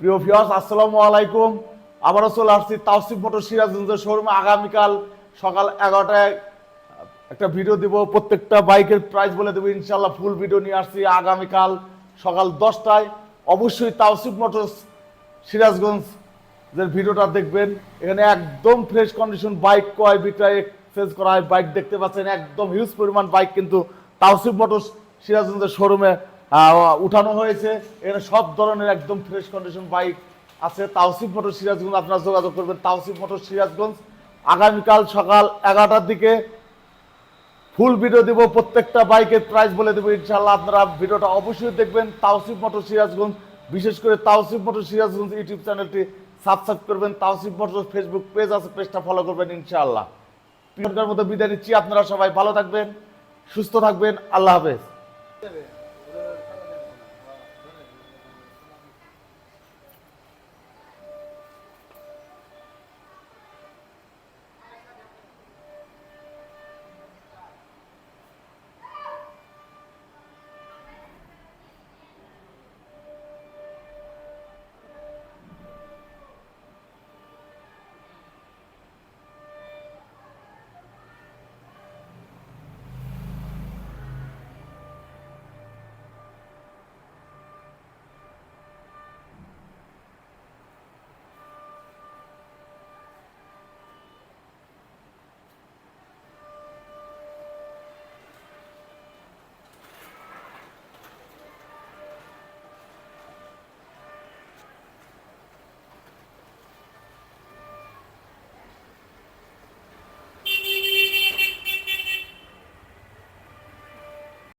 প্রিয় ভিউয়ার্স আসসালামু আলাইকুম। আবারও চলে আসছি তাওসিফ মোটর সিরাজগঞ্জের শোরুমে আগামীকাল সকাল এগারোটায় একটা ভিডিও দিব। প্রত্যেকটা বাইকের প্রাইস বলে দেবো। ইনশাল্লাহ ফুল ভিডিও নিয়ে আসছি আগামীকাল সকাল দশটায়। অবশ্যই তাওসিফ মোটরস সিরাজগঞ্জ যে ভিডিওটা দেখবেন। এখানে একদম ফ্রেশ কন্ডিশন বাইক ক্রয় বিক্রয় এক্সচেঞ্জ করা হয়। বাইক দেখতে পাচ্ছেন, একদম হিউজ পরিমাণ বাইক কিন্তু তাওসিফ মোটরস সিরাজগঞ্জের শোরুমে উঠানো হয়েছে। এখানে সব ধরনের একদম ফ্রেশ কন্ডিশন বাইক আছে। তাওসিফ মোটর সিরাজগঞ্জ, আপনারা যোগাযোগ করবেন তাওসিফ মোটর সিরাজগঞ্জ। আগামীকাল সকাল এগারোটার দিকে ফুল ভিডিও দিব, প্রত্যেকটা বাইকের প্রাইস বলে দেবো ইনশাল্লাহ আপনারা ভিডিওটা অবশ্যই দেখবেন। তাওসিফ মোটর সিরাজগঞ্জ, বিশেষ করে তাওসিফ মোটর সিরাজগঞ্জ ইউটিউব চ্যানেলটি সাবস্ক্রাইব করবেন। তাওসিফ মোটর ফেসবুক পেজ আছে পেজটা ফলো করবেন ইনশাআল্লাহ। প্রিয়কার মতো বিদায় নিচ্ছি, আপনারা সবাই ভালো থাকবেন, সুস্থ থাকবেন, আল্লাহ হাফেজ।